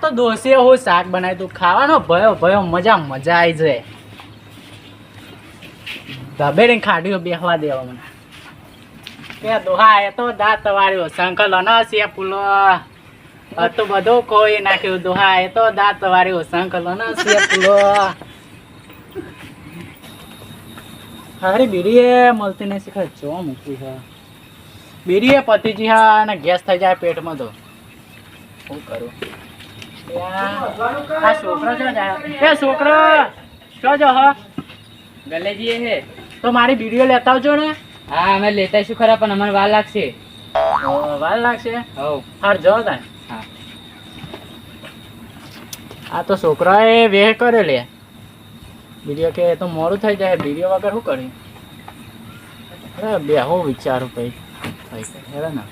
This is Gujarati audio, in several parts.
તો દોષી હું શાક બનાવી તું. ખાવાનો ભયો ભયો, મજા મજા આવી જાય. ધબેડીને ખાડ્યો બેહવા દેવા મને કે દાંત વાળ્યો. સંકલ દોહા એ તો દાંત વાળ્યો. મળતી નહીં શીખર જો મૂકી બીડીએ પતિજી હા અને ગેસ થઈ જાય પેટમાં તો. શું કરું? આ છોકરો જો એ છોકરો જો જો હ? ગલેજી હે. તો મારી વીડિયો લેતા આવજો ને. હા અમે લેતા શું ખરા પણ અમારે વાર લાગશે. વાર લાગશે? હવ. હાર જો હા. આ તો છોકરાએ વેહ કર્યો લે. વીડિયો કે તો મોડું થઈ જાય વીડિયો વગર શું કરી અરે બે હું વિચારું પછી ભાઈ શકે હેરે ને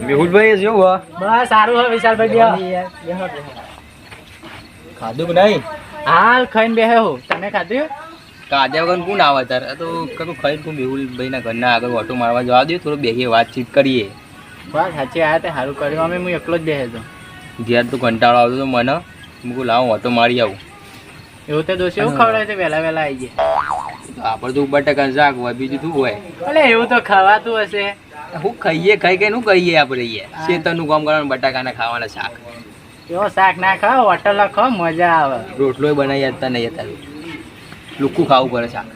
મેહુલભાઈ જેવું બસ સારું હે વિશાલભાઈ ખાધું કે નહીં? હાલ ખાઈને બેહે હું. તમે ખાધું? કાદ્યા વગર કોણ આવે તારે? આ તો કશું ખાઈ તું મેહુલભાઈ ના ઘરના આગળ ઓટો મારવા જવા દે થોડું બેસીએ વાતચીત કરીએ. બસ સાચી આયા તે સારું કર્યું. અમે હું એકલો જ બેહે તો. ઘેર તો કંટાળો આવતો તો મને મૂકું લાવું ઓટો મારી આવું. એવું તો દોષ એવું ખવડાવે તો વહેલા વહેલા આવી જાય. આપણે તો ઉપર ટકા શાક હોય બીજું શું હોય? એટલે એવું તો ખવાતું હશે. શું ખાઈએ ખાઈ ખાઈ શું કહીએ આપણે અહીંયા શેતરનું કામ કરવાનું બટાકાના ખાવાના શાક. એવો શાક ના ખાઓ હોટલ ખાઓ મજા આવે. રોટલો બનાવી જતા નહીં અત્યારે. લુખું ખાવું પડે શાક.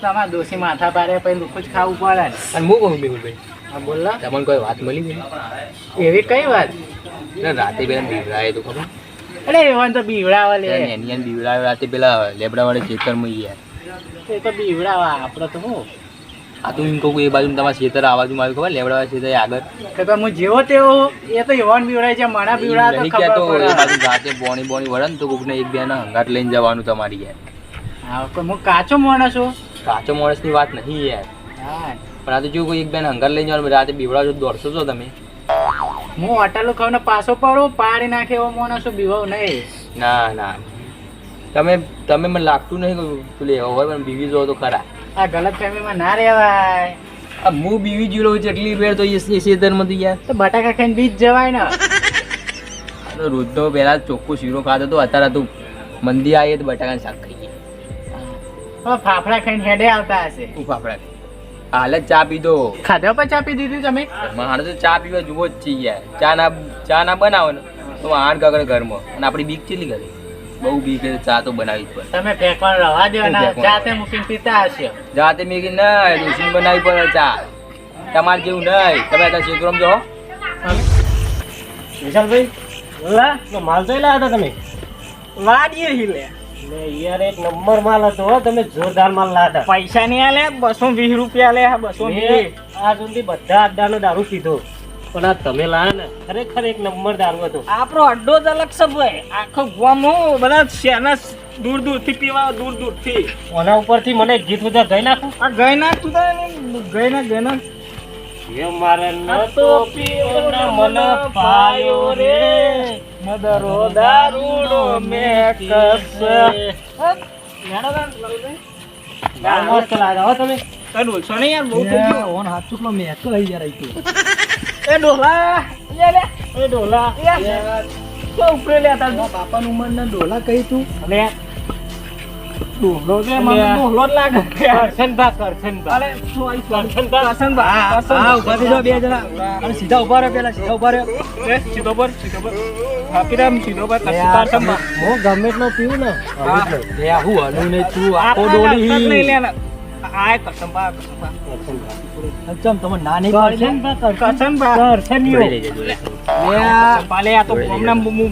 તમારા દોષી માથા પારે પછી લુખું જ ખાવું પડે ને. અને હું કહું મેહુલભાઈ હા બોલો. તમને કોઈ વાત મળી ગઈ? એવી કઈ વાત? રાતે પેલા બીવડાય તો ખબર અરે એવાને તો બીવડાવે લે. એની બીવડાવે રાતે પેલા લેબડાવાળા ખેતરમાં ગયા એ તો બીવડાવા આપણે તો હું? આ તો એમ કહું એ બાજુ તમારા ખેતર આ બાજુ મારું ખબર લેબડાવાળા ખેતર આગળ. તો હું જેવો તેવો એ તો એવાને બીવડાય છે માણા બીવડા તો ખબર પડે. બાજુ રાતે બોણી બોણી વળે ને તો કોકને એક બે ના હંગાટ લઈને જવાનું તમારી યાર. હા કોઈ હું કાચો માણસ છું. કાચો માણસની વાત નહીં યાર. હા. પણ આ તો જો કોઈ એક બેન હંગાટ લઈને જવાનું રાતે બીવડાવજો દોડશો છો તમે. હું હોટલો ખાઈને પાછો પડો પાડી નાખે એવો માણસ છું બીવો નહીં. ના ના. તમે તમે મને લાગતું નહીં કે પેલું એવો હોય પણ બીવી જો તો ખરા. આ ગલત ફેમિલીમાં ના રહેવાય. આ હું બીવી જીરો ચટલી વેર તો એ ખેતરમાં તો યાર તો બટાકા ખાઈને બીજ જવાય ને. તો રોજનો પહેલા ચોખ્ખો શીરો ખાતો તો અત્યારે તું મંદી આવીએ તો બટાકાનું શાક ખાઈએ ફાફડા ખાઈને હેડે આવતા હશે. હું ફાફડા હાલ ચા પીધો. ખાધા ચા પી દીધી તમે? મારે તો ચા પીવા જુઓ જ છે યાર. ચા ના ચા ના બનાવો ને તો આઠ ગગડ ઘરમાં. અને આપણી બીક ચીલી કરે? બહુ બીક છે ચા તો બનાવી જ પડે. તમે ફેંકવા રવા દો ને જાતે મૂકીને પીતા હશે. જાતે મેં ના નહીં ડોસીને બનાવી પડે ચા. તમારે જેવું નહીં. તમે અત્યારે ક્ષેત્રમાં જો વિશાલભાઈ લા તો માલ તો લાવ્યા હતા તમે? વાડીએ હી લે. યાર એક નંબર માલ હતો તમે જોરદાર માલ લાયા પૈસા નહીં આલે બસો વીસ રૂપિયા લે બસો આ સુધી બધા અડ્ડાનો દારૂ પીધો. પણ આ તમે લાયા ને ખરેખર એક નંબર દારૂ હતો આપણો અડ્ડો જ અલગ છે ભાઈ આખો ગામ બધા શેના દૂર દૂરથી પીવા દૂર દૂરથી ઓના ઉપરથી મને ગીત બધા ગઈ નાખું. આ ગઈ નાખું તો ગઈ ના ગઈ ના. એ મારે ન તો પીવો ને મન પાયો રે. મદરો દારૂડો મેકઅપ મસ્ત લાગ્યા હો તમે. ડોલશો નહીં યાર બહુ ઓન હાથમાં મેં તો લઈ યાર એ ડોલા લે લે. એ ડોલા તો ઉપરે લે તાર બાપાનું ઉંમર ના ડોલા કહી તું. લે. ડોલો છે મને ડોલો જ લાગે. કરશનભા કરશનભા અરે આઈ કરશનભા કરશનભા હા ઊભા થઈ બે જણા. અને સીધા ઊભા રહો પેલા સીધા ઊભા રહો. એ સીધો પર સીધો પર હાપીરામ સીધો પર કરશનભા હું ગમે એટલો પીવું ને. બે હું હલું ને તું આખો ડોલી નહીં લેના. તમે ના નહીં લે. કરશનભા આ તો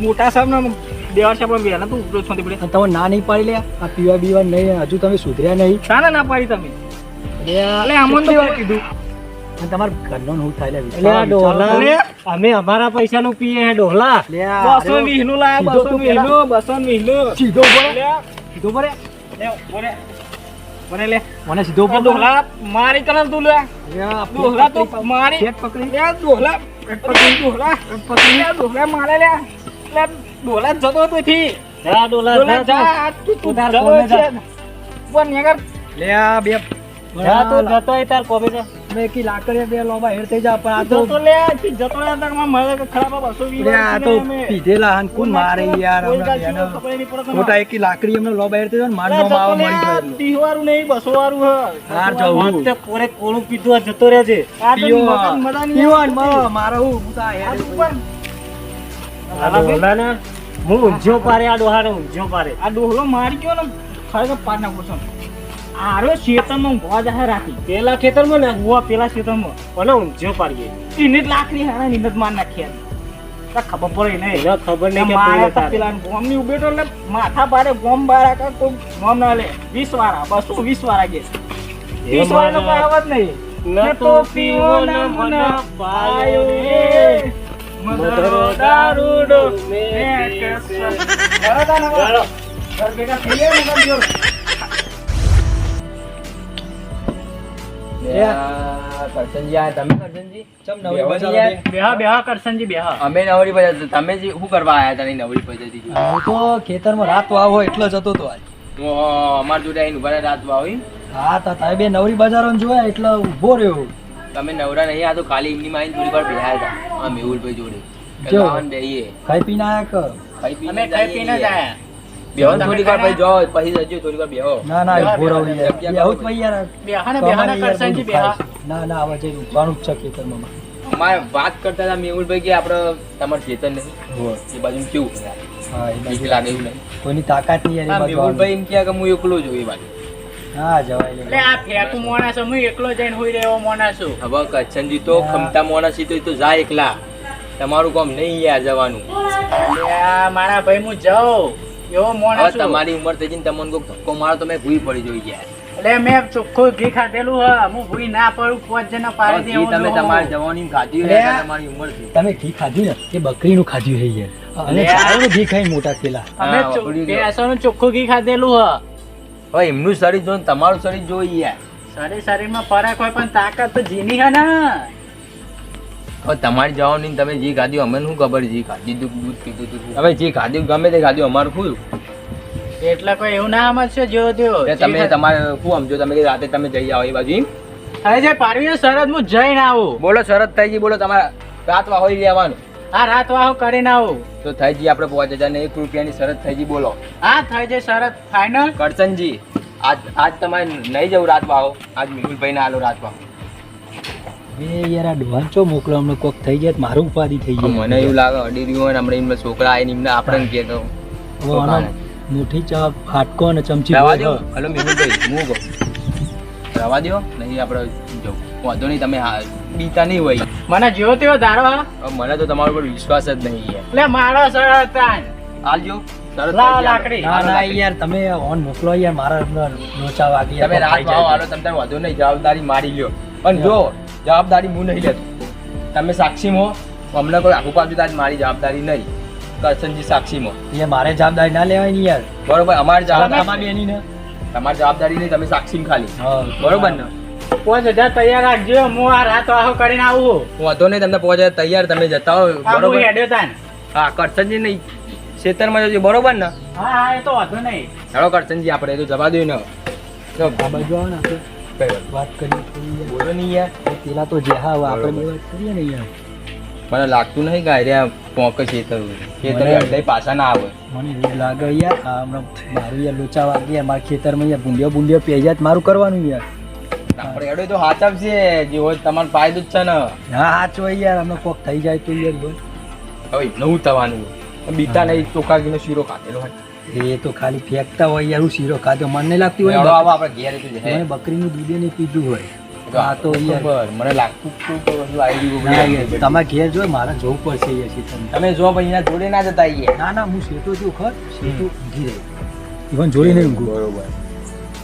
મોટા સાહેબ ને ને ઉપરો પડે તમે ના નહીં પાડી લે આ પીવા બીવા નહીં હજુ તમે સુધર્યા નહીં. શાના ના પાડી તમે? એટલે આમોન કીધું. અને તમારા ઘરનો હું થાય લે આ ડોલા અમે અમારા પૈસા નું પીએ હે ડોલા બસો વીસનું લાયા સીધો બસો વીસનું બસો વીસનું સીધો ઉપર સીધો ઉપર લે બોલે બોલે લે મને સીધો ઉપર ડોલા મારી કલર તું લે. દોહલા તો મારી પેટ પકડી. લે ડોલા પકડી દોહલા પકડી. લે ડોલા મારે લે. લે ડોલા જતો તો થી જા ડોલા ડોલા જા જા. જા તું તું તાર કોમે જા. પણ નેગર. લે આ બે જા તું જતો તાર કોમે જા. લાકડીએ બે લોબા હેર થઈ જાવ પણ આ તો લે મારે તો ખરાબ બસો વીસ આ તો પીધેલા હન કોણ મારે યાર કોઈ હમણાં જાતની બેનો. ખબર નહીં પડે તમને. ખોટા એકી લાકડી એમને લોબા હેર થઈ ને મળી વાળું નહીં બસો વાળું હે. હાર બસો જવું. તે પોરે કોળું પીધું જતો રહે છે આ તો મજાની પીવો ને. મારો- હું હેર આ ઊંઝો પારે આ ડોહાને ઊંઝો પારે આ ડોહલો મારી ગયો ને ખરેખર પાર નાખો છો આરો શેતરમાં ગોજ જાહે રાખી. પેલા ખેતરમાં ને હુવા પેલા ખેતરમાં અને ઊંઝો પાડીએ. એને જ લાકડી હારા નિનત માર નાખ્યા ખબર પડે નહીં એને ખબર નહીં કે મારે તો. પેલા ગોમની ઉભેટો એટલે માથા પાડે ગોમ બારા કા કોઈ ગોમ ના લે. વીસ વાળા બસો વીસ વાળા કે. વીસ વાળાનો કોઈ આવત નહીં. ન તો પીવો ન મને પાયો રે. મધરો દારૂડો મે તાને હવે. ચાલો. ઘર ભેગા થઈ ગયા ને બે નવરી બજારો જોયા એટલે ઊભો રહ્યો. તમે નવરા નહીં આ તો ખાલી એમની માં આવીને થોડી વાર બેહ્યા હતા. આ મેહુલભાઈ જોડે. જો. ખાઈ પીને આયા કર. ખાઈ પીને અમે ખાઈ પીને જ આયા. બેહો ને વાર ખાઈને પછી પછી જજો થોડીક વાર બેહો. ના ના બેહા, રહો બેહા, યાર. બેહા, બેહું જ ભાઈ યાર. બેહા ને બેહા ને તમારે યાર કરશનજી બધું બેહા? ના ના આવા જઈ ઊભવાનું જ છે ખેતરમાં. અમારે વાત કરતા હતા મેહુલભાઈ કે આપણે તમારે ખેતર નહીં. એ બાજુ કેવું? હા એ બાજુ લાગે એવું નહીં. કોઈની તાકાત નહીં યાર હા, એ બાજુ મેહુલભાઈ એમ કહે કે હું એકલો છું એ બાજુ. હા જવાય એટલે આ ફેકું માણસ હું એકલો જઈને હોઈ રહ્યો માણસ છું. હવે કચ્છનજી તો. ખમતા મોણસી તો એ તો જાય એકલા. તમારું કામ નહીં યાર જવાનું. આ મારા ભાઈ હું જાઉં એવો હવે તમારી ઉંમર થઈ જઈને તમને કોઈ ધક્કો મારો તો મેં ભૂઈ પડી જોઈ ગયા. એટલે મેં ચોખ્ખું ઘી ખાધેલું હ હું ભૂઈ ના પડું પોચ જણા પાડી દે તમે તમારી જવાની ખાધી હોય ને લે. એટલે તમારી ઉંમરથી તમે ઘી ખાધ્યું ને એ બકરીનું ખાધ્યું યાર. અને લે. ઘી ખાઈ મોટા થયેલા અમે હા, ભેંસોનું ચોખ્ખું ઘી ખાધેલું હ. હવે એમનું શરીર જોઈને તમારું શરીર જોઈએ યાર શરીર શરીરમાં ફરક હોય પણ તાકાત તો જીની હે ને. તમારી જવાની તમે જે ખાધું અમને શું ખબર જે ખાધી દૂધ પીધું હતું હવે જે ખાધું ગમે તે ખાધું અમારું શું? એટલે કોઈ એવું ના સમજશે જો જો તમે તમારે શું સમજો તમે રાતે તમે જઈ આવો એ બાજુ? હવે જે પારવી શરત હું જઈને આવું. બોલો શરદ થઈ ગઈ બોલો તમારા રાત વાહો લેવાનું આ રાત વાહો કરીને આવું. તો થઈ જઈ આપણે પાંચ હજાર ને એક રૂપિયાની શરદ થઈ ગઈ બોલો. હા થઈ જાય શરદ ફાઈનલ કરશનજી આજ આજ તમારે નહીં જવું રાત વાહો. આજ મેહુલભાઈ ને આલો રાત વાહો. એ યાર આ ડોહાન ચો મોકલો? અમને કોક થઈ જાય મારું ઉપાધિ થઈ જાય. મને એવું લાગે અડી રહ્યું હોય ને હમણાં એમના છોકરા આવીને એમને આપણે કે તો મુઠ્ઠી ચા ફાટકો અને ચમચી રવા દો. હલો મેહુલભાઈ હું કહું. રવા દો. નહીં આપણે જવું વાંધો નહીં તમે બીતા નહીં હોય. મને જેવો તેવો ધારવા? મને તો તમારા પર વિશ્વાસ જ નહીં એટલે મારો સરળ તાન હાલજો લાકડી. ના ના યાર તમે ઓન મોકલો યાર મારા લોચા વાગી તમે રાત ખાઈ વાહો જાય. હાલો તમે વાંધો નહીં જવાબદારી મારી લ્યો. પણ જો જવાબદારી હું નહીં લેતો. તમે સાક્ષીમાં અમને કોઈ આખું પાછું તાજ મારી જવાબદારી નહીં. કરશનજી સાક્ષીમાં એ મારે જવાબદારી ના લેવાય ને યાર. બરોબર અમારી જવાબદારી એની ને તમારી જવાબદારી નહીં તમે સાક્ષી ખાલી. હા બરોબર ને? પાંચ હજાર તૈયાર રાખજો હું આ રાત આહો કરીને આવું. વાંધો નહીં તમને પહોંચે તૈયાર તમે જતા હો બરોબર? હેડ્યો તાન. હા કરશનજી નહીં ખેતરમાં જજો બરોબર ને? હા હા એ તો વાંધો નહીં. ચાલો કરશનજી આપણે એ તો જવા દઈએ ને. જો, આ બાજુ આવો ને. વાત. કરીએ બોલો નહીં યાર. પેલા તો જે હા આપણે વાત કરીએ ને યાર. મને લાગતું નહીં કે આર્યા પોંક તો. ખેતર મને- પાછા ના આવે. મને એવું લાગે યાર આ હમણાં મારું યાર લોચા વાગી મારા ખેતરમાં યાર ભૂંડિયો ભૂંડિયો પી જાય મારું કરવાનું યાર. આપણે એડો તો હાચવશે જે હોય તમારો ફાયદો જ છે ને. હા હાચો યાર અમને કોક થઈ જાય તો યાર બોલ. હવે નવું થવાનું? બીતા નહીં ચોખાગીનો શીરો ખાધેલો હોય. એ તો ખાલી ફેંકતા હોય યાર હું શીરો ખાધો મને નહીં લાગતી હોય આપણે ઘેર તો બકરીનું દૂધે નહીં પીધું હોય. આ તો યાર મને લાગતું તમારે ઘેર જો મારે જવું પડશે યાર શીતમ તમે જો ભાઈ એના જોડે ના જતા ના ના હું શેતો છું ખર? શેતો ઊંઘી રહી. ઇવન જોઈ નહીં ઊંઘું. બરોબર.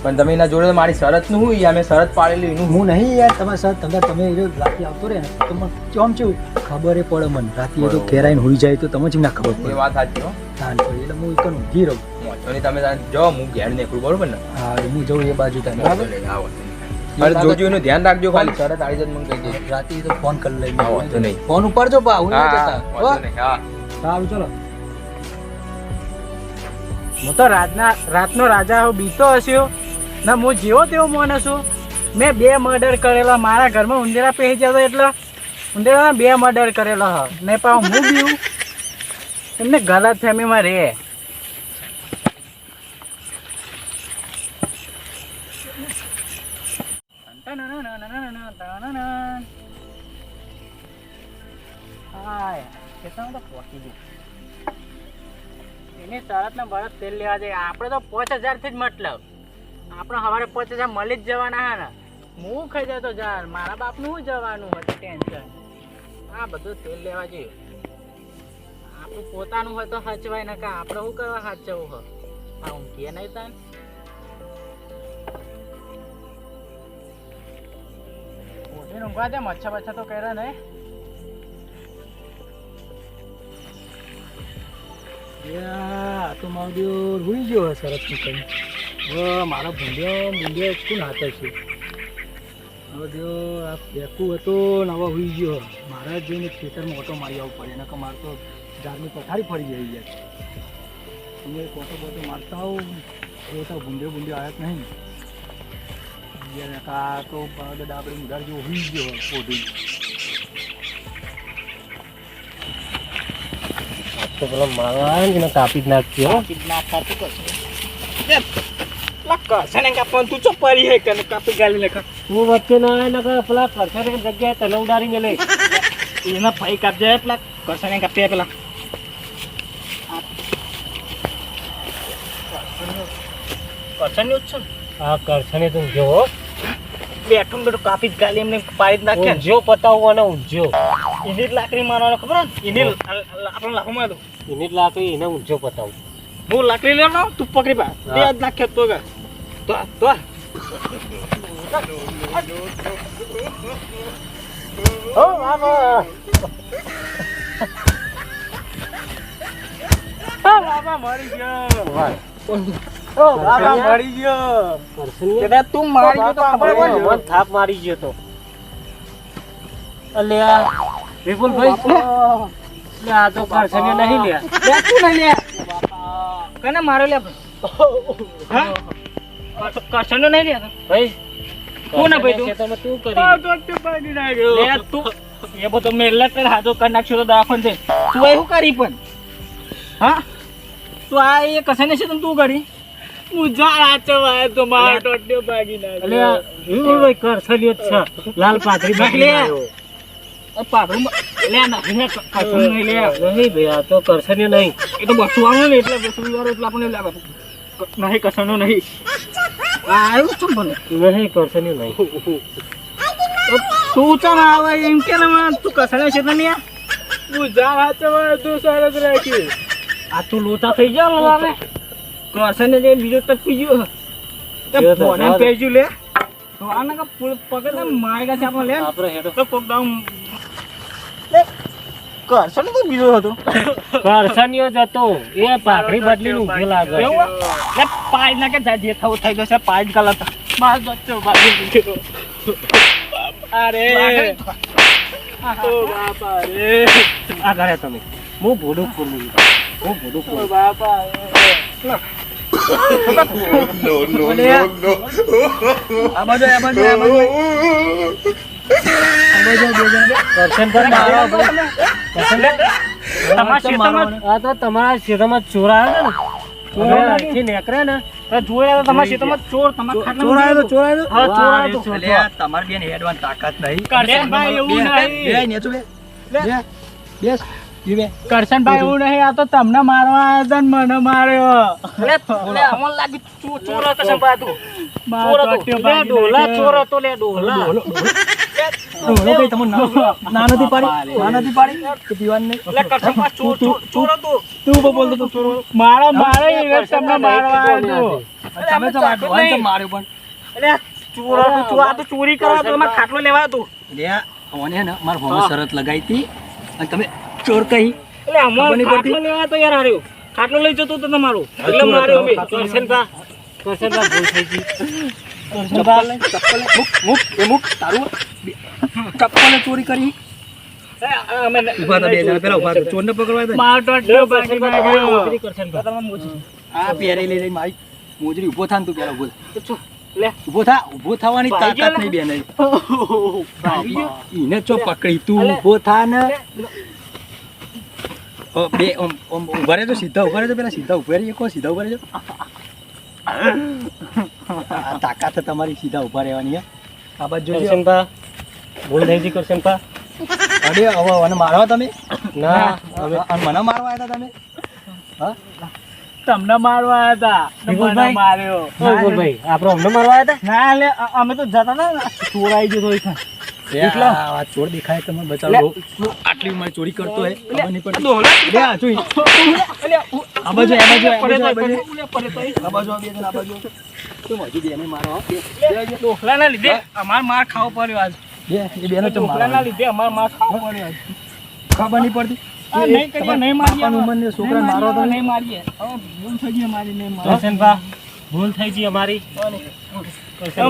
પણ તમે એના જોડે મારી શરતનું હું યાર મેં શરત પાડેલી એનું હું. નહીં યાર તમારા સાથે તમે તમે એ રાતે આવતો રહે ને તો મને છું ખબર એ પડે મને. રાતે તો ઘેરાઈને હોઈ જાય તો તમે જ ના ખબર પડે. વાત સાચી હો. એટલે હું એક ઊંઘી રહું. વાંધો તમે જાઓ હું ઘેર નીકળું બરોબર ને? હા હું જઉં એ બાજુ તમે બરાબર. અરે જોજો એનું ધ્યાન રાખજો ખાલી. શરત આવી જાય તો મને કહી દે. રાતે તો ફોન કરી લઈ આવો તો નહીં. ફોન ઉપાડજો બા હું નહીં જતા. હા. સારું ચલો. હું તો રાતના રાતનો રાજા બીતો હસ્યો ના, હું જેવો તેવો માણસ છું. મેં બે મર્ડર કરેલા, મારા ઘરમાં ઉંદેરા પહેરી જતો એટલે. ઉંદેરા બે મર્ડર કરેલા હ. ને પાછું હું બીવું એમને ગલત ફેમીમાં રહે. એની શરત ને બરત તેલ લેવા જાય આપણે તો પાંચ હજારથી જ મતલબ. આપણે સવારે પાંચ હજાર મળી જ જવાના હા ને. હું ખાઈ જતો જાર મારા બાપનું શું જવાનું હતું ટેન્શન આ બધું તેલ લેવા જોઈએ આપણું પોતાનું હોય તો સાચવાય ને કા? આપણે શું કરવા સાચવવું હોય? આ ઊંઘીએ નહીં તાન? ઉઠીને ઊંઘવા દે, મચ્છર બચ્છર તો કર્યા નહીં. તો મારો દેવ રૂઈ ગયો હે સરસ નીકળી હવે મારો ભૂંડિયો ભૂંડિયો કોણ હાથે છે. હવે જો આ બેકું હતો નવા હોઈ ગયો. મારે જઈને ખેતરમાં ઓટો મારી આવવું પડે નકર મારે તો ઝાડની પથારી ફરી જઈ જાય તમે એક ઓટો બોટો મારતા આવું તો ભૂંડિયો ભૂંડિયો આવ્યા જ નહીં યાર, કા તો બળદ આપણે ઉધાર જેવો હોઈ ગયો પોઢી. તો પેલો મારવા આવે ને એને કાપી જ નાખજો હો. કાપી જ ના ખાતું કરશે કાપવાનું તું ચો પરી હે કે કાપી ગાલી લેખા તું વચ્ચે ના આવે ને કે પેલા કરશે ને જગ્યાએ તને ઉડાડી મેલે એના ભાઈ કાપજે પેલા કરશે ને કાપી પેલા કરશે ને ઉછો આ કરશે ને તું જો હો. બેઠું બેઠું કાપી જ ગાલી એમને પાડી જ નાખ્યા ને પતાવો અને ઊંઝો એની જ લાકડી મારવાનો ખબર ને એની આપણે લાખો માર દો એની જ લાકડી એને ઊંઝો પતાવું હું લાકડી લેવાનો તું પકડી પા બે જ નાખે તો કે તો તો આ. હો બાબા આ બાબા મરી ગયો. ઓ બાબા મરી ગયો. એટલે તું મારી ગયો તો ખબર મને પડે. મને થાપ મારી ગયો તો. અલ્યા વિપુલભાઈ. લે આ તો કરશે નહીં લ્યા. લે તું નહીં લે. કને મારો લે હા કશનો નહીં લે ભાઈ કોને ભાઈ તું? તમે તું કરી લે તું એ બધો મેલ્લા કર હાજો કર નાખશો તો દવાખાને છે તું એ શું કરી પણ હા તું આ એ કસાને છે તું કરી તો લાલ. આવ્યો. પાઘડું લે ના લે કસમ નહીં લે. નહીં ભાઈ આ તો કરશે ને નહીં. એ તો બસું આવે ને એટલે બસું વાળો એટલે આપણને લાગે નહીં કસાનો નહીં. આવ્યું છું ભલે નહીં કરશે ને નહીં. તો તું ચાલ આવે એમ કે ને મને? તું કસાને છે તને તું જા આચવાય તું સરસ રાખી. આ તું લોચા થઈ જાવ લો આવે કસાને જે બીજો ટપી ગયો. ફોને સારું. લે. તો આને કા પુલ પકડ ને મારી છે આપણે લે. આપણે હેડો. તો કોક ડાઉન લે કરશે ને તો બીજો હતો. કરશનિયો જ હતો. એ પાઘડી બદલીને ઊભી લાગે એવું? લે પાઈ ના કે જા જે થવું થઈ જશે પાઈ જ કલર માર બચ્ચો અરે. ઓ બાપા રે આ ઘરે તમે. હું ભોડું ખોલું હું ભોડું ખોલું બાપા નો નો નો આ બાજુ આ બાજુ કરશન કરશન આ તો તમારા ક્ષેત્રમાં ચોર આવ્યો ને. નીકળે ને તો જોયા તો તમારા ક્ષેત્રમાં ચોર તમારા ખાટલા ચોર આવ્યો તો ચોર આવ્યો હા ચોર આવ્યો તો. અલ્યા, તમારે બેન હેડવાની તાકાત નહીં. કરશનભાઈ એવું નહીં. બે, નેચું બે. બે, બેસ, ઈ બે. કરશનભાઈ એવું નહીં આ તો તમને મારવા આવ્યા હતા મને માર્યો. અમને ચોર હતો કરશનભાઈ તું. ચોર હતો. લે ચોર હતો લે ડોલા. હતો તું શરત લગાઈ હતી અને તમે ચોર કહી એટલે? ખાટલો તો યાર હાર્યો ખાટલો લઈ જતો તો તમારો એટલે માર્યો ચપ્પલ ચપ્પલ મૂક મૂક એ મૂક તારું. ચપ્પલે ચોરી કરી. ઊભા હતા બે જણા પેલા ઊભા હતા ચોરને પકડવા હતા ને. મારો ટોટિયો ભાગી ગયો. કરશનભાઈ આ પહેરી લઈ લઈ મારી મોજરી ઊભો થાય ને તું પેલા ઊભો થા. લે. થા ઊભો થવાની તાકાત નહીં બેન. ઈને ચો પકડી તું. ઊભો થા ને. ઓ, બે ઓમ ઓમ ઊભા રહેજો સીધા ઊભા રહેજો પેલા સીધા ઊભા રહીએ કો સીધા ઊભા રહેજો. આ તાકાત તમારી સીધા ઊભા રહેવાની આ બાજુ જોજો કરશનભા ભૂલ થઈ ગઈ કરશનભા અરે હવે મને મારવા તમે? ના હવે અને મને મારવા આવ્યા હતા તમે? હા? તમને મારવા આવ્યા હતા. મને? માર્યો. ભાઈ આપણે અમને મારવા આવ્યા ના એટલે અમે તો જતા ને. ચોરાઈ ગયો તો. આ ચોર દેખાય તમે બચાવો આટલી ઉંમરે ચોરી કરતો હોય ખબર નહીં પડતી. લે આ જોઈ. આ બાજુ આ બાજુ આ બાજુ આ બાજુ ઉલે પડે તો આ બાજુ આ બે આ બાજુ તું હજુ બેને મારો હો. બે બે લીધે. અમાર માર ખાવો પડ્યો આજ. એ બેનો મારવાનો. લીધે અમાર માર ખાવો પડ્યો આજ. ખબર નહીં પડતી. નહીં કરીએ, નહીં મારીએ બાપાની ઉંમરની છોકરાને નહીં મારો તો નહીં મારીએ. હવે ભૂલ થઈ ગઈ અમારી નહીં મારો કરશનભા ભૂલ થઈ ગઈ અમારી?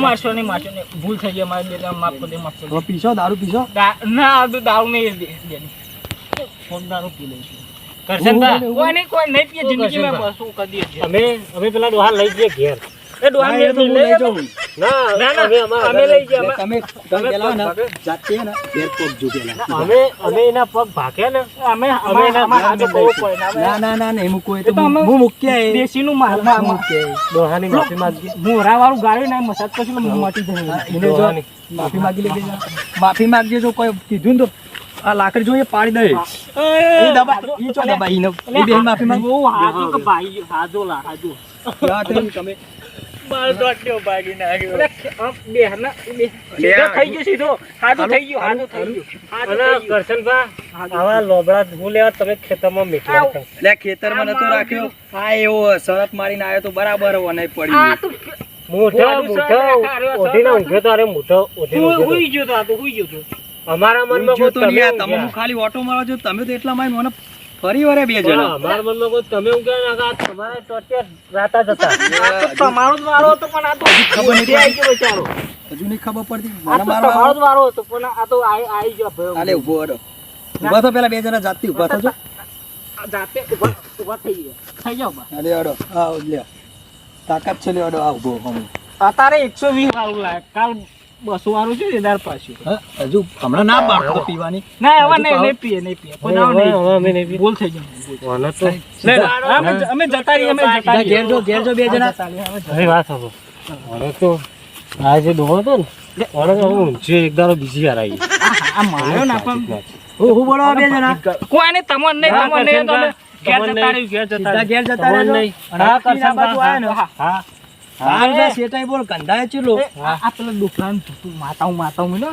મારશો નહીં મારશો નહીં ભૂલ થઈ ગઈ અમારી બેટા માફ કરી દે માફ કરી પીશો દારૂ પીશો? દા- ના તો દારૂ નહીં દે- ફોન દારૂ પી લઈશું કરશે કોઈ નહીં કોઈ નહીં પીએ જિંદગીમાં. કરી અમે અમે પેલા ડોહા લઈ જઈએ ઘેર. એ ડોહા ના, મેં હું લઈ લઈ જાઉં. જાઉં. ના ના, ના, અમે લઈ ગયા. તમે તમે પેલા ને જાતે હે ને એરપોર્ટ જો પેલા અમે અમે એના પગ ભાગ્યા ને. અમે અમે અમે એના હાથે બહુ પડે ના ના ના ના એમ એ તો તો હું મૂક્યા હે દેશીનું માર હું મૂક્યા હે. ડોહાની માફી મોરા વાળું ને મસાજ પછી મટી જાય હા, એને જો માફી માંગી લેજે. માફી માંગજે જો કોઈ કીધું ને તો. આ લાકડી જોઈએ પાડી દે. એ દબા ઈ ચો દબા ઈને. એ બે માફી માંગો. હાજો કે ભાઈ હાજો લા હાજો. તમે મારો દોડ્યો ભાગી નાખ્યો. બે ના બે સીધો થઈ ગયો સીધો. હાજો થઈ ગયો હાજો થઈ ગયો. અને કરશનભા આવા લોબડા હું લેવા તમે ખેતરમાં મેકલા. લે ખેતરમાં નતો રાખ્યો. આ એવો શરત મારીને આવ્યો તો બરાબર વનાઈ આ પડી તો મોઢો મોઢો સર નાખાયો, સર ઓઢીને ઊંઘ્યો તો અરે મોઢો ઓઢીને હુઈ ગયો તો આ તો હુઈ ગયો તો. તો. અમારા મનમાં જો કોઈ તમે. હું ખાલી ઓટો મારો છો તમે તો એટલા માં મને ફરી વરે બે જણા. મારા મનમાં કોઈ તમે ઊંઘ્યા ના આ તમારા ટોટિયા રાતા જતા. આ તો તમારો જ વારો હતો પણ આ તો ખબર નથી આવી ગયો બચારો. હજુ નહીં ખબર પડતી. મારા મારો તમારો જ વારો હતો પણ આ તો આઈ આઈ ગયો ભયો. આલે ઊભો રહો ઊભા તો પેલા બે જણા જાતી ઊભા થજો જાતે ઊભા થઈ ગયા. થઈ જાવ. આલે અડો આ લે તાકાત છે લે અડો આ ઊભો હમ અત્યારે એકસો વીસ વાળું લાગે કાલ બસો વાળું છે એદાર પાછું. હજુ હમણાં ના પાડતો પીવાની. ના હવે નહીં નહીં પીએ નહીં પીએ. કોઈ હવે- દાવ હવે- નહીં. હવે અમે નહીં પીએ. થઈ ગઈ મને તો. સીધા. અમે અમે જતા રહીએ અમે જતા રહીએ ઘેર જો ઘેર જો બે જણા. જતા રહીએ, અમે જતા હવે વાત સાંભળો. મને તો આ જે ડોહો હતો ને મને તો હું એક દાડો બીજી વાર આવી આ- માર્યો ને પણ હું હું બોલો બે જણા. કોઈ નહીં તમને નહીં હા, નહીં તમે ઘેર જતા રહ્યું ઘેર જતા ઘેર જતા તમને નહીં. હા, આ બાજુ કરશનભાઈ, ને. હા, હા. હારું છે, શેઠાઈ બોલ કંધાય ચેલો આ પેલા ડોકલાને તું માતાઓ માતાઓ મિલો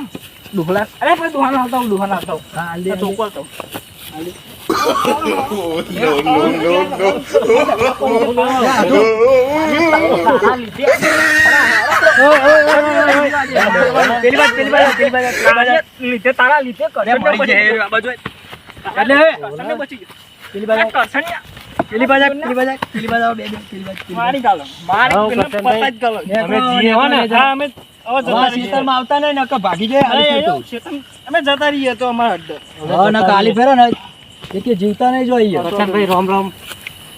ડોકલા અરે ભાઈ દુહાન આવતા હું દુહાન આવતા હાલ દે, આ હાલ. તારા લીધે પેલી પેલી પેલી પેલી મરી બચી ગયો. પેલી બાજુ, પેલી બાજુ, પેલી બાજુ, બે બે, પેલી બાજુ, મારી ગાલો. મારી પેલે પતા જ ગાલો. અમે જીએ હો ને, હા અમે હવે જતા રહીએ. શીતળમાં આવતા નહીં નકર ભાગી જાય અરે, હાલી અરે, ફેરતો. શેતમ, અમે જતા રહીએ તો અમારા અડ્ડો હા નકર હાલી ફેરો ને કે જીવતા નહીં જોઈએ. કરશનભાઈ રામ રામ.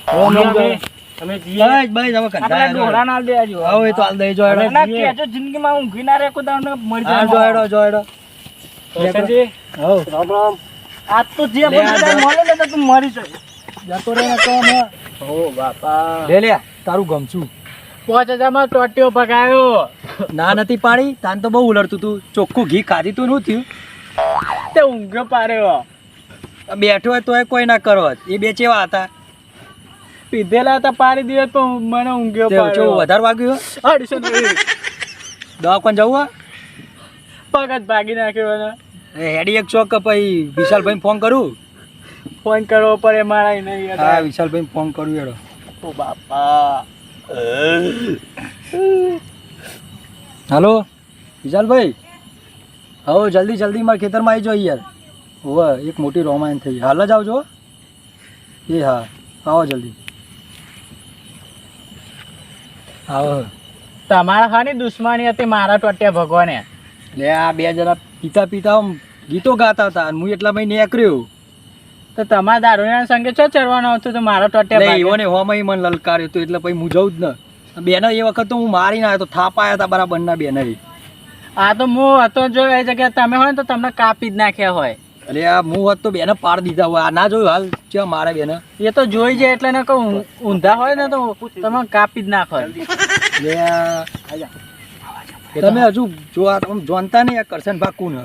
રામ રામ. અમે અમે જીએ. બસ બસ હવે આપણા કંટાળ્યા ના દે હવે તો હાલ દઈ જો ના કહેજો જિંદગીમાં ઊંઘી ના રહે કોઈ દાડો મરી હા, જો જાય હેડો, જો હેડો. રામ રામ. આજ તો જે. મળે ને તો તું મરી જાય. જતો રહે નકર હમણાં. ઓ બાપા. લે લે તારું ગમશું પાંચ હજારમાં ટોટીઓ પકાયો ના નથી પાડી? તાન તો બહુ ઉલડતું તું. ચોખ્ખું ઘી ખાધી તું નું થયું? તે ઊંઘ્યો પાડ્યો. બેઠો હોય તોય કોઈ ના કરો એ બે ચેવા હતા? પીધેલા હતા પાડી દીધો તો મને ઊંઘ્યો તે જો પાડ્યો. વધારે વાગ્યો અઢીસો દવા પણ દવાખાને જવું? પગ જ ભાગી નાખ્યો એને. હેડી એક ચોક પછી વિશાલભાઈ ફોન કરું? ફોન કરવો પડે મારા નહીં હા વિશાલભાઈ ફોન કરું એડો ઓ બાપા. હાલો? વિશાલભાઈ? હવે જલ્દી જલ્દી મારા ખેતરમાં આવી જાઓ યાર. હોવે એક મોટી રોમાયણ થઈ. હાલ જ આવજો એ હા આવો જલ્દી. આવો. તમારા ખાની દુશ્મની હતી મારા ટોટ્યા ભગવાને. લે આ બે જણા પીતા પીતા ગીતો ગાતા હતા હું એટલા મહિને નીકળ્યો. તો તમારા દારૂના સંગે છો ચરવાનો હતો? તો મારા એટલે ટોટિયા એવોને હોમાં મને લલકાર્યો તો એટલે પછી હું જ ને. બેનો એ વખત તો હું મારીને આવ્યો તો થાપાયા હતા હતા બરાબરના બેને આ તો હું હતો જો એ જગ્યાએ તમે હોય ને તો તમને કાપી જ નાખ્યા હોય. અરે આ હું હોત તો બેને પાર દીધા હોય. આ ના જોયું હાલ ચા મારે બેને? એ તો જોઈ જાય એટલે ને કહું ઊંધા હોય ને તો તમે કાપી જ નાખો તમે હજુ જો આ તમે જોનતા નહીં આ કરશન ભાગ કોણ?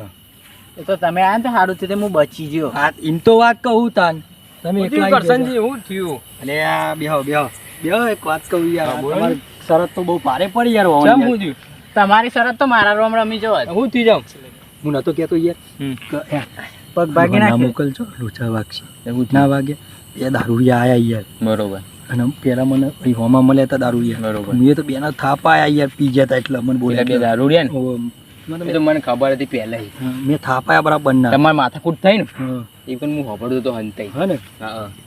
એ તો તમે આયા તો સારું થયું હું બચી ગયો. હા એમ તો વાત કહું તાન. તમે એકલા કરશનજી હું થયું. અને આ બેહો બેહો. બેહો એક વાત કહું યાર. તમારી શરત તો બહુ ભારે પડી યાર હોવાની હું થયું? તમારી શરત તો મારા રોમ રમી જો હું થઈ જાઉં. હું નતો કહેતો યાર. પગ ભાગી ના મોકલજો લોચા વાગશે. એવું ના વાગે. બે દારૂડિયા આયા યાર. બરોબર. અને પેલા મને હોમાં મળ્યા હતા દારૂડિયા બરોબર. મેં તો બેના થાપ આયા યાર પી ગયા હતા એટલે મને બોલ્યા બે દારૂ રહ્યા ને? તો મને ખબર હતી પહેલા મેં થાપાયા બરાબર ના. તમારે માથાકૂટ થઈ ને? એ પણ હું હોબળતો તો હંતાઈ હા ને?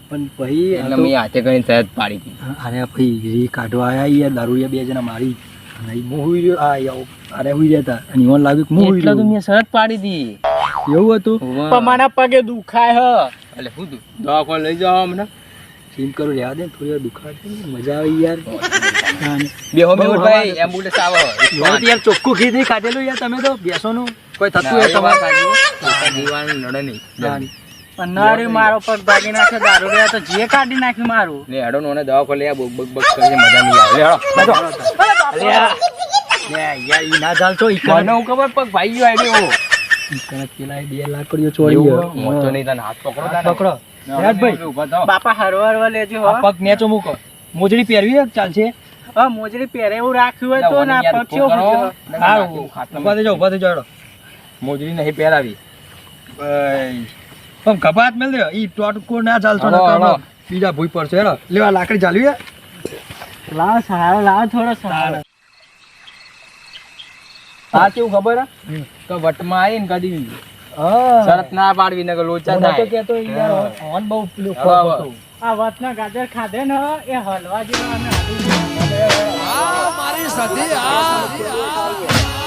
પણ પછી એને એટલે મેં હાથે કરીને સહેજ પાડી હતી. અરે પછી રી કાઢવા આયા યાર દારૂડિયા બે જણા મારી. અને હું હુઈ રહ્યો આ યાર અરે હુઈ રહ્યા હતા. અને એવું લાગ્યું કે હું હુઈ તો રહ્યો. મેં શરત પાડી હતી. એવું હતું? પણ મારા પગે દુખાય હ. એટલે શું તું દવાખાને લઈ જાવ હમણાં. સીમ કરું રહેવા દે ને થોડી વાર દુખાવા મજા આવી યાર. બેહો મેહુલભાઈ એમ્બ્યુલન્સ આવે યાર યાર ચોખ્ખું ઘી ખાધેલું યાર તમે તો બેસોનું કોઈ થતું હોય તમારે જીવાનું નડે નહીં હા. મારો પગ ભાગી નાખ્યો દારૂ રહ્યા તો જે કાઢી નાખ્યું મારું ને હેડો નો દવાખાને લઈ આ બગ બગ બગ કરીને મજા નહીં આવે હેડો અરે યાર ઈ ના ચાલતો ઈ મને હું ખબર પગ ભાઈ ગયો ઈ પેલા બે લાકડીઓ ચોરી મોટો નહીં તને હાથ પકડો પકડો યાદભાઈ ઊભા બાપા હરવા હરવા લેજો પગ નેચો મૂકો મોજડી પહેરવી ચાલશે હા મોજડી પહેરે એવું રાખ્યું હોય તો ના? હારું ઊભા થઈ જાઓ ઊભા થઈ જાઓ મોજડી નહીં પહેરાવી. ભાઈ. પણ કપાત મેલ દે. ઈ ટોટકો ના ચાલશો હલો, બીજા ભૂઈ પડશે હેડો. લેવા લાકડી ચાલવી હે? લાવ સારો લાવ થોડો સારો. આ કેવું ખબર. કે વટમાં આવીને કદી હા. શરત ના પાડવી ને લોચા થાય. કહેતો ઈ યાર. હોન બહુ. આ વટના ગાજર ખાધે ને એ હલવા જેવા અને હાલી જેવા.